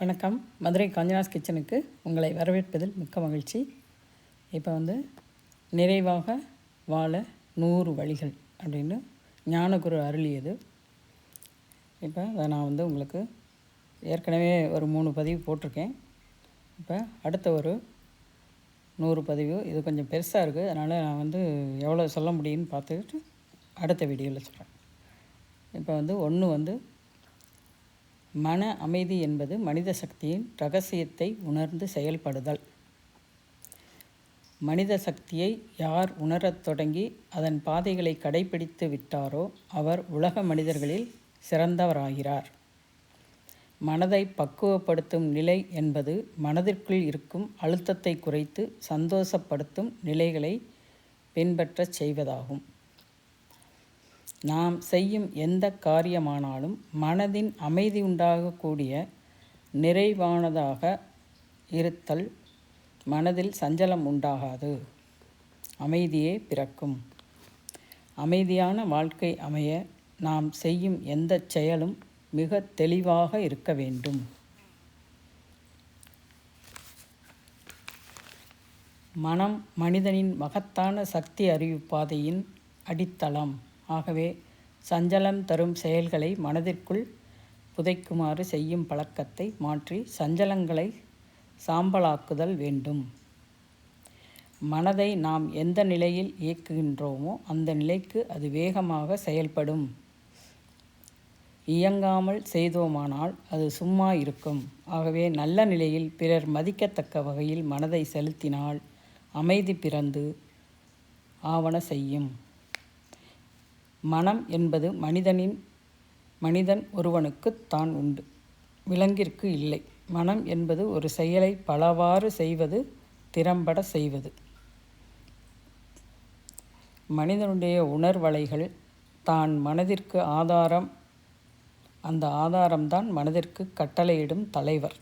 வணக்கம். மதுரை காஞ்சனாஸ் கிச்சனுக்கு உங்களை வரவேற்பதில் மிக்க மகிழ்ச்சி. இப்போ வந்து நிறைவாக வாழ நூறு வழிகள் அப்படின்னு ஞானகுரு அருளியது. இப்போ அதை நான் வந்து உங்களுக்கு ஏற்கனவே ஒரு மூணு பதிவு போட்டிருக்கேன். இப்போ அடுத்த ஒரு நூறு பதிவு இது கொஞ்சம் பெருசாக இருக்குது அதனால் நான் வந்து எவ்வளோ சொல்ல முடியும்னு பார்த்துக்கிட்டு அடுத்த வீடியோவில் சொல்கிறேன் இப்போ வந்து ஒன்று வந்து மன அமைதி என்பது மனித சக்தியின் ரகசியத்தை உணர்ந்து செயல்படுதல். மனித சக்தியை யார் உணரத் தொடங்கி அதன் பாதைகளை கடைபிடித்து விட்டாரோ அவர் உலக மனிதர்களில் சிறந்தவராகிறார். மனதை பக்குவப்படுத்தும் நிலை என்பது மனதிற்குள் இருக்கும் அழுத்தத்தை குறைத்து சந்தோஷப்படுத்தும் நிலைகளை பின்பற்றச் செய்வதாகும். நாம் செய்யும் எந்த காரியமானாலும் மனதின் அமைதி உண்டாகக்கூடிய நிறைவானதாக இருத்தல் மனதில் சஞ்சலம் உண்டாகாது. அமைதியே பிறக்கும். அமைதியான வாழ்க்கை அமைய நாம் செய்யும் எந்த செயலும் மிக தெளிவாக இருக்க வேண்டும். மனம் மனிதனின் மகத்தான சக்தி அறிவு பாதையின் அடித்தளம். ஆகவே சஞ்சலம் தரும் செயல்களை மனதிற்குள் புதைக்குமாறு செய்யும் பழக்கத்தை மாற்றி சஞ்சலங்களை சாம்பலாக்குதல் வேண்டும். மனதை நாம் எந்த நிலையில் இயக்குகின்றோமோ அந்த நிலைக்கு அது வேகமாக செயல்படும். இயங்காமல் செய்தோமானால் அது சும்மா இருக்கும். ஆகவே நல்ல நிலையில் பிறர் மதிக்கத்தக்க வகையில் மனதை செலுத்தினால் அமைதி பிறந்து ஆவண செய்யும். மனம் என்பது மனிதனின் மனிதன் ஒருவனுக்கு தான் உண்டு. விலங்கிற்கு இல்லை. மனம் என்பது ஒரு செயலை பலவாறு செய்வது திறம்பட செய்வது. மனிதனுடைய உணர்வலைகள் தான் மனதிற்கு ஆதாரம். அந்த ஆதாரம்தான் மனதிற்கு கட்டளையிடும் தலைவர்.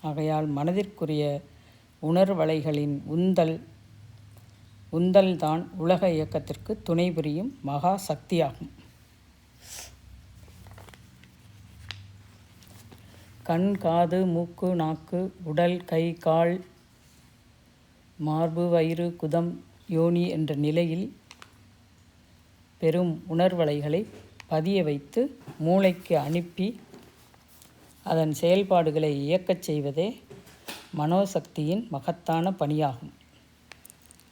ஆகையால் மனதிற்குரிய உணர்வலைகளின் உந்தல் உந்தல்தான் உலக இயக்கத்திற்கு துணை புரியும் மகா சக்தியாகும். கண் காது மூக்கு நாக்கு உடல் கை கால் மார்பு வயிறு குதம் யோனி என்ற நிலையில் பெரும் உணர்வலைகளை பதிய வைத்து மூளைக்கு அனுப்பி அதன் செயல்பாடுகளை இயக்கச் செய்வதே மனோசக்தியின் மகத்தான பணியாகும்.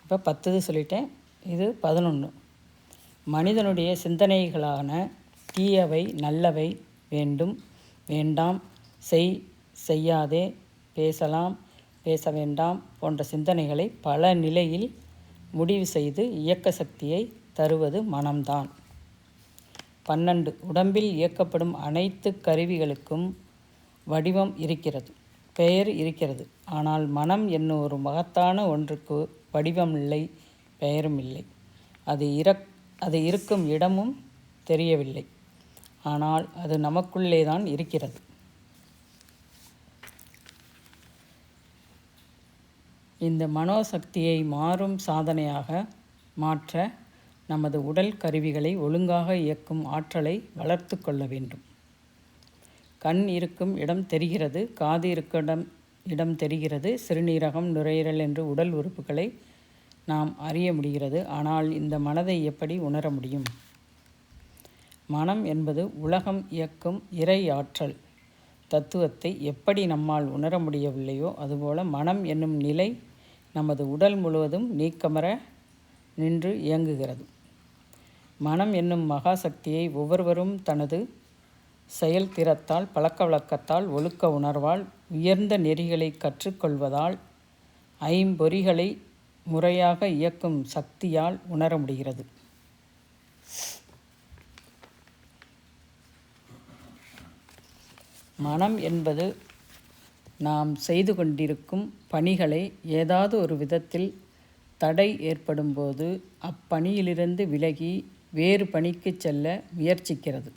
இப்போ பத்துது சொல்லிட்டேன். இது பதினொன்று மனிதனுடைய சிந்தனைகளான தீயவை நல்லவை வேண்டும் வேண்டாம் செய் செய்யாதே பேசலாம் பேச வேண்டாம் போன்ற சிந்தனைகளை பல நிலையில் முடிவு செய்து இயக்க சக்தியை தருவது மனம்தான். பன்னெண்டு. உடம்பில் இயக்கப்படும் அனைத்து கருவிகளுக்கும் வடிவம் இருக்கிறது பெயர் இருக்கிறது. ஆனால் மனம் என்னும் ஒரு மகத்தான ஒன்றுக்கு வடிவம் இல்லை பெயரும் இல்லை அது இறக் அது இருக்கும் இடமும் தெரியவில்லை. ஆனால் அது நமக்குள்ளே தான் இருக்கிறது. இந்த மனோசக்தியை மாறும் சாதனையாக மாற்ற நமது உடல் கருவிகளை ஒழுங்காக இயக்கும் ஆற்றலை வளர்த்து கொள்ள வேண்டும். கண் இருக்கும் இடம் தெரிகிறது காது இருக்கும் இடம் இடம் தெரிகிறது. சிறுநீரகம் நுரையீரல் என்று உடல் உறுப்புகளை நாம் அறிய முடிகிறது. ஆனால் இந்த மனதை எப்படி உணர முடியும்? மனம் என்பது உலகம் இயக்கும் இறை ஆற்றல். தத்துவத்தை எப்படி நம்மால் உணர முடியவில்லையோ அதுபோல மனம் என்னும் நிலை நமது உடல் முழுவதும் நீக்கமர நின்று இயங்குகிறது. மனம் என்னும் மகாசக்தியை ஒவ்வொருவரும் தனது செயல்திறத்தால் பழக்க வழக்கத்தால் ஒழுக்க உணர்வால் உயர்ந்த நெறிகளை கற்றுக்கொள்வதால் ஐம்பொறிகளை முறையாக இயக்கும் சக்தியால் உணர முடிகிறது. மனம் என்பது நாம் செய்து கொண்டிருக்கும் பணிகளை ஏதாவது ஒரு விதத்தில் தடை ஏற்படும்போது அப்பணியிலிருந்து விலகி வேறு பணிக்கு செல்ல முயற்சிக்கிறது.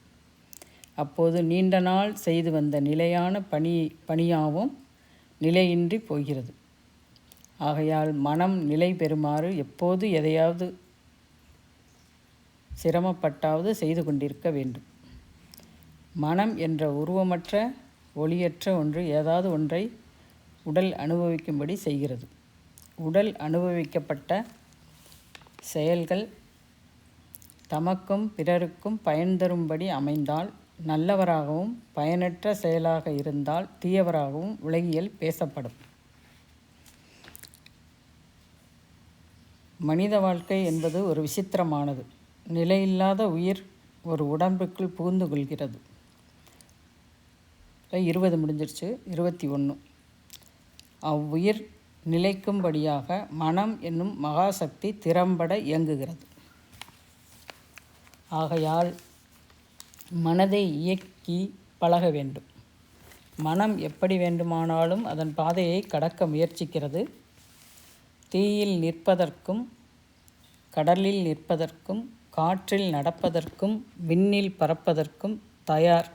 அப்போது நீண்ட நாள் செய்து வந்த நிலையான பணி பணியாவும் நிலையின்றி போகிறது. ஆகையால் மனம் நிலை பெறுமாறு எப்போது எதையாவது சிரமப்பட்டாவது செய்து கொண்டிருக்க வேண்டும். மனம் என்ற உருவமற்ற ஒளியற்ற ஒன்று ஏதாவது ஒன்றை உடல் அனுபவிக்கும்படி செய்கிறது. உடல் அனுபவிக்கப்பட்ட செயல்கள் தமக்கும் பிறருக்கும் பயன் தரும்படி அமைந்தால் நல்லவராகவும் பயனற்ற செயலாக இருந்தால் தீயவராகவும் உலகியல் பேசப்படும். மனித வாழ்க்கை என்பது ஒரு விசித்திரமானது. நிலையில்லாத உயிர் ஒரு உடம்புக்குள் புகுந்து கொள்கிறது. இருபது முடிஞ்சிருச்சு. இருபத்தி ஒன்று அவ்வுயிர் நிலைக்கும்படியாக மனம் என்னும் மகாசக்தி திறம்பட இயங்குகிறது. ஆகையால் மனதை இயக்கி பழக வேண்டும். மனம் எப்படி வேண்டுமானாலும் அதன் பாதையை கடக்க முயற்சிக்கிறது. தீயில் நிற்பதற்கும் கடலில் நிற்பதற்கும் காற்றில் நடப்பதற்கும் விண்ணில் பறப்பதற்கும் தயார்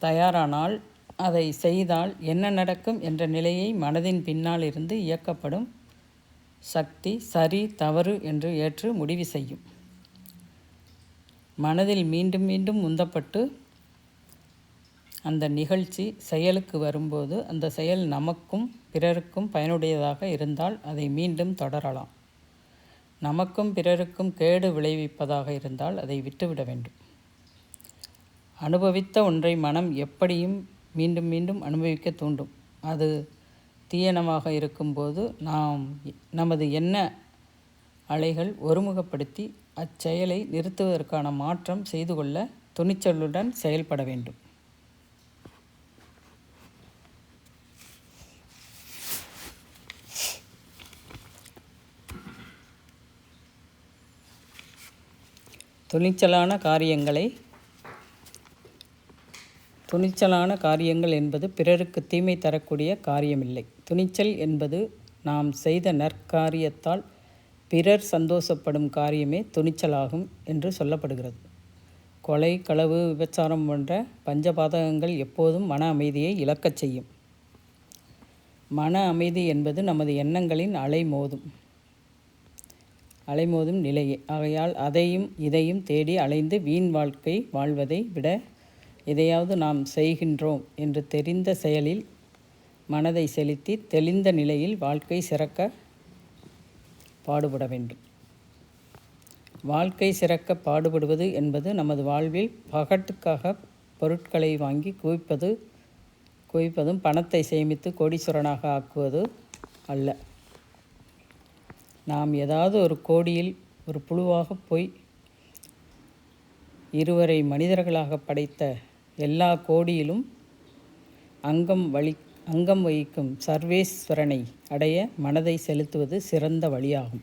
தயாரானால் அதை செய்தால் என்ன நடக்கும் என்ற நிலையை மனதின் பின்னால் இருந்து இயக்கப்படும் சக்தி சரி தவறு என்று ஏற்று முடிவு செய்யும். மனதில் மீண்டும் மீண்டும் உந்தப்பட்டு அந்த நிகழ்ச்சி செயலுக்கு வரும்போது அந்த செயல் நமக்கும் பிறருக்கும் பயனுடையதாக இருந்தால் அதை மீண்டும் தொடரலாம். நமக்கும் பிறருக்கும் கேடு விளைவிப்பதாக இருந்தால் அதை விட்டுவிட வேண்டும். அனுபவித்த ஒன்றை மனம் எப்படியும் மீண்டும் மீண்டும் அனுபவிக்க தூண்டும். அது தீயனமாக இருக்கும்போது நாம் நமது எண்ண அலைகள் ஒருமுகப்படுத்தி அச்செயலை நிறுத்துவதற்கான மாற்றம் செய்து கொள்ள துணிச்சலுடன் செயல்பட வேண்டும். துணிச்சலான காரியங்களை துணிச்சலான காரியங்கள் என்பது பிறருக்கு தீமை தரக்கூடிய காரியமில்லை. துணிச்சல் என்பது நாம் செய்த நற்காரியத்தால் பிறர் சந்தோஷப்படும் காரியமே துணிச்சலாகும் என்று சொல்லப்படுகிறது. கொலை களவு விபச்சாரம் போன்ற பஞ்சபாதகங்கள் எப்போதும் மன அமைதியை இழக்கச் செய்யும். மன அமைதி என்பது நமது எண்ணங்களின் அலைமோதும். அலைமோதும் நிலையே. ஆகையால் அதையும் இதையும் தேடி அலைந்து வீண் வாழ்க்கை வாழ்வதை விட எதையாவது நாம் செய்கின்றோம் என்று தெரிந்த செயலில் மனதை செலுத்தி தெளிந்த நிலையில் வாழ்க்கை சிறக்க பாடுபட வேண்டும். வாழ்க்கை சிறக்க பாடுபடுவது என்பது நமது வாழ்வில் பகட்டுக்காக பொருட்களை வாங்கி குவிப்பது குவிப்பதும் பணத்தை சேமித்து கோடீஸ்வரனாக ஆக்குவது அல்ல. நாம் ஏதாவது ஒரு கோடியில் ஒரு புழுவாக போய் இருவரை மனிதர்களாக படைத்த எல்லா கோடியிலும் அங்கம் வழி அங்கம் வகிக்கும் சர்வேஸ்வரனை அடைய மனதை செலுத்துவது சிறந்த வழியாகும்.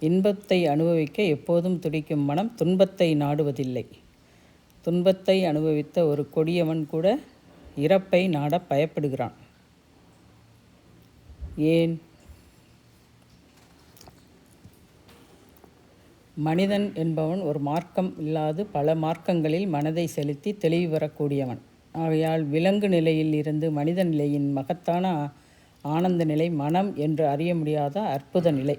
இன்பத்தை அனுபவிக்க எப்போதும் துடிக்கும் மனம் துன்பத்தை நாடுவதில்லை. துன்பத்தை அனுபவித்த ஒரு கொடியவன் கூட இறப்பை நாட பயப்படுகிறான். ஏன்? மனிதன் என்பவன் ஒரு மார்க்கம் இல்லாது பல மார்க்கங்களில் மனதை செலுத்தி தெளிவு பெறக்கூடியவன். ஆகையால் விலங்கு நிலையில் இருந்து மனித நிலையின் மகத்தான ஆனந்த நிலை மனம் என்று அறிய முடியாத அற்புத நிலை.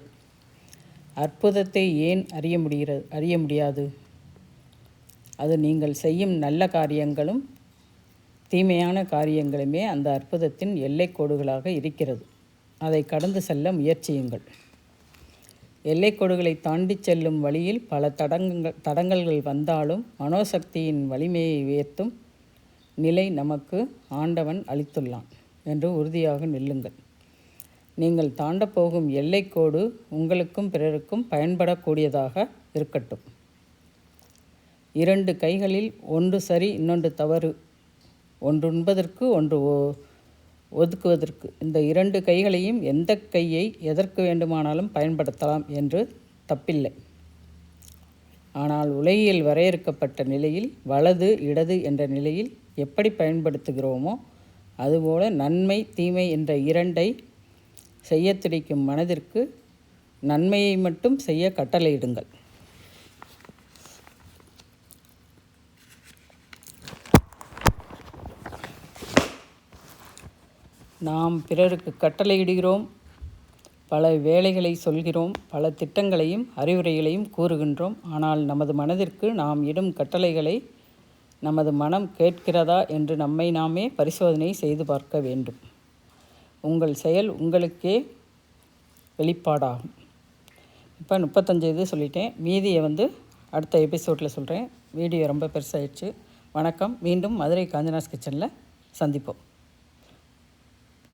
அற்புதத்தை ஏன் அறிய முடிகிறது அறிய முடியாது? அது நீங்கள் செய்யும் நல்ல காரியங்களும் தீமையான காரியங்களுமே அந்த அற்புதத்தின் எல்லைக்கோடுகளாக இருக்கிறது. அதை கடந்து செல்ல முயற்சியுங்கள். எல்லைக்கோடுகளை தாண்டி செல்லும் வழியில் பல தடங்கங்கள் தடங்கல்கள் வந்தாலும் மனோசக்தியின் வலிமையை உயர்த்தும் நிலை நமக்கு ஆண்டவன் அளித்துள்ளான் என்று உறுதியாக நில்லுங்கள். நீங்கள் தாண்டப்போகும் எல்லைக்கோடு உங்களுக்கும் பிறருக்கும் பயன்படக்கூடியதாக இருக்கட்டும். இரண்டு கைகளில் ஒன்று சரி இன்னொன்று தவறு. ஒன்று உண்பதற்கு ஒன்று ஒதுக்குவதற்கு. இந்த இரண்டு கைகளையும் எந்த கையை எதற்கு வேண்டுமானாலும் பயன்படுத்தலாம் என்று தப்பில்லை. ஆனால் உலகியல் வரையறுக்கப்பட்ட நிலையில் வலது இடது என்ற நிலையில் எப்படி பயன்படுத்துகிறோமோ அதுபோல நன்மை தீமை என்ற இரண்டை செய்ய துடிக்கும் மனதிற்கு நன்மையை மட்டும் செய்ய கட்டளையிடுங்கள். நாம் பிறருக்கு கட்டளையிடுகிறோம் பல வேலைகளை சொல்கிறோம் பல திட்டங்களையும் அறிவுரைகளையும் கூறுகின்றோம். ஆனால் நமது மனதிற்கு நாம் இடும் கட்டளைகளை நமது மனம் கேட்கிறதா என்று நம்மை நாமே பரிசோதனை செய்து பார்க்க வேண்டும். உங்கள் செயல் உங்களுக்கே வெளிப்பாடாகும். இப்போ முப்பத்தஞ்சு இது சொல்லிட்டேன். மீதியை வந்து அடுத்த எபிசோடில் சொல்கிறேன் வீடியோ ரொம்ப பெருசாகிடுச்சு வணக்கம். மீண்டும் மதுரை காஞ்சனாஸ் கிச்சனில் சந்திப்போம்.